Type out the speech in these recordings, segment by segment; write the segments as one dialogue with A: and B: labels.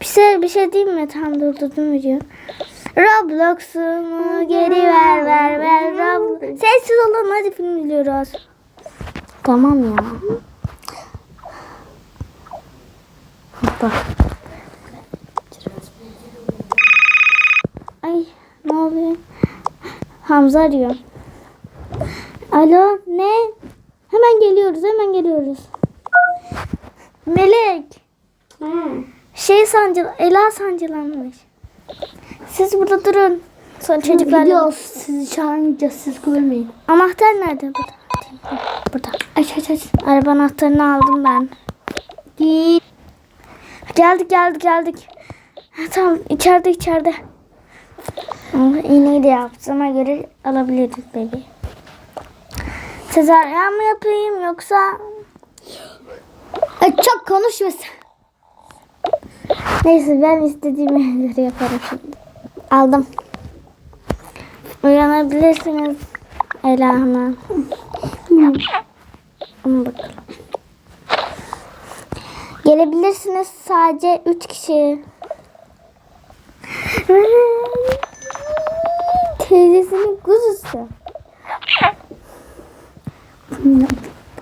A: Bir şey bir şey diyeyim mi? Tam durdurdum video. Roblox'umu geri ver ver ver Roblox. Sessiz olun hadi film izliyoruz. Tamam ya. Hoppa. Ay ne oluyor? Hamza arıyor. Alo ne? Hemen geliyoruz hemen geliyoruz. Melek. Şey sancı, Ela sancılanmış. Siz burada durun. Sonra çocuklarla.
B: Gidiyoruz. Sizi çağırmayacağız. Siz görmeyin.
A: Anahtar nerede? Burada. Burada.
B: Aç aç aç.
A: Araba anahtarını aldım ben.
B: Git.
A: Geldik geldik geldik. Ha, tamam içeride içeride. İğneyi de yaptığıma göre alabiliriz bebeği. Sezaryen mı yapayım yoksa
B: Ay, çok konuşma sen.
A: Neyse ben istediğim yerleri yaparım şimdi. Aldım. Uyanabilirsiniz Ela Hanım. Ama bakalım. Gelebilirsiniz sadece üç kişi. Teyzesinin kuzusu.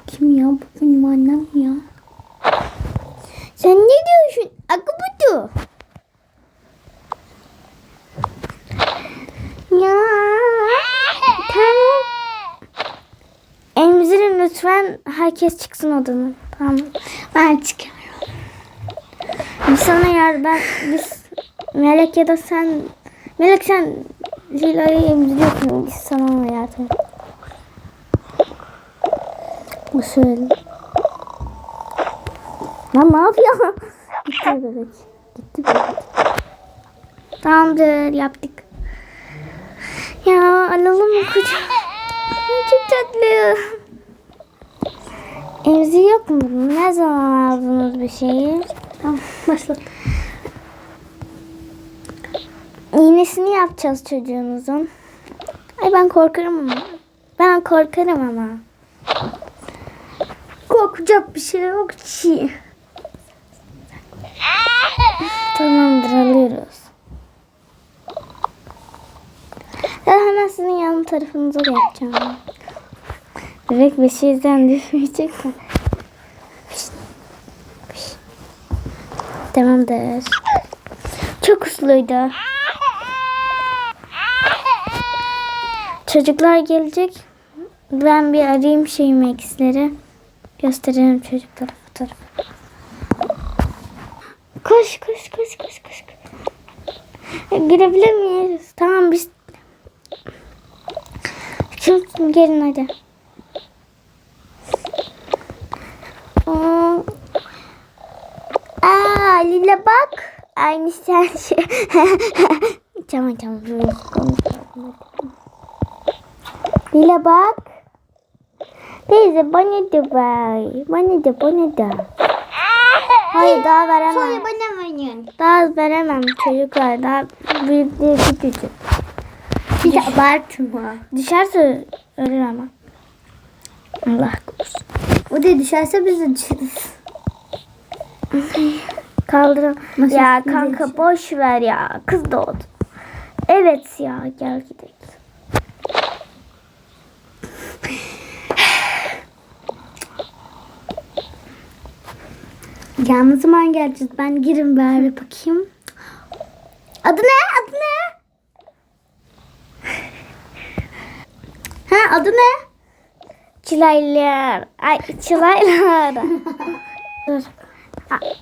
B: Kim ya? Bu benim annem ya.
A: Sen ne diyorsun? Akubutu. Ya. Tamam. Emzirin lütfen herkes çıksın odanın. Tamam.
B: Ben çıkıyorum.
A: Biz sana yar ben biz Melek ya da sen Melek sen Lila'yı emziriyorsun. Biz sana ona yardım. Bu şöyle. Lan ne yapıyor? Gitti bebek. Tamamdır yaptık. Ya alalım mı? Ay, Çok tatlı. Emzi yok mu? Ne zaman aldınız bir şeyi?
B: Tamam başla.
A: İğnesini yapacağız çocuğunuzun. Ay ben korkarım ama. Ben korkarım ama.
B: Korkacak bir şey yok ki.
A: Tamamdır alıyoruz. Ben hemen sizin yan tarafınıza yapacağım. Bebek beşiğizden düşmeyecek mi? Tamamdır. Çok usluydu. Çocuklar gelecek. Ben bir arayayım şeyimi X'leri. Gösterelim çocuklara fotoğrafı. Koş koş koş koş koş. Girebilir miyiz? Tamam biz. Şimdi gelin hadi. Aa, Lila bak. Aynı sen şey. tamam tamam. Lila bak. Teyze bana da ver. Bana da bana da. Hayır daha veremem.
B: Sonra bana verin.
A: Daha veremem çocuklar. Daha büyükleri küçücük.
B: Bir de abartma.
A: Düşerse ölür ama. Allah korusun.
B: O da düşerse biz de düşeriz.
A: Kaldırın.
B: Nasıl
A: ya kanka boş ver ya. Kız doğdu. Evet ya gel gidelim.
B: Ya ne zaman geleceğiz? Ben girin bari bakayım. Adı ne? Adı ne? Ha adı ne?
A: Çılaylar. Ay çılaylar. Dur.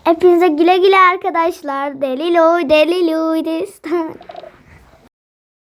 A: Hepinize güle güle arkadaşlar. Deliloy deliloy destan.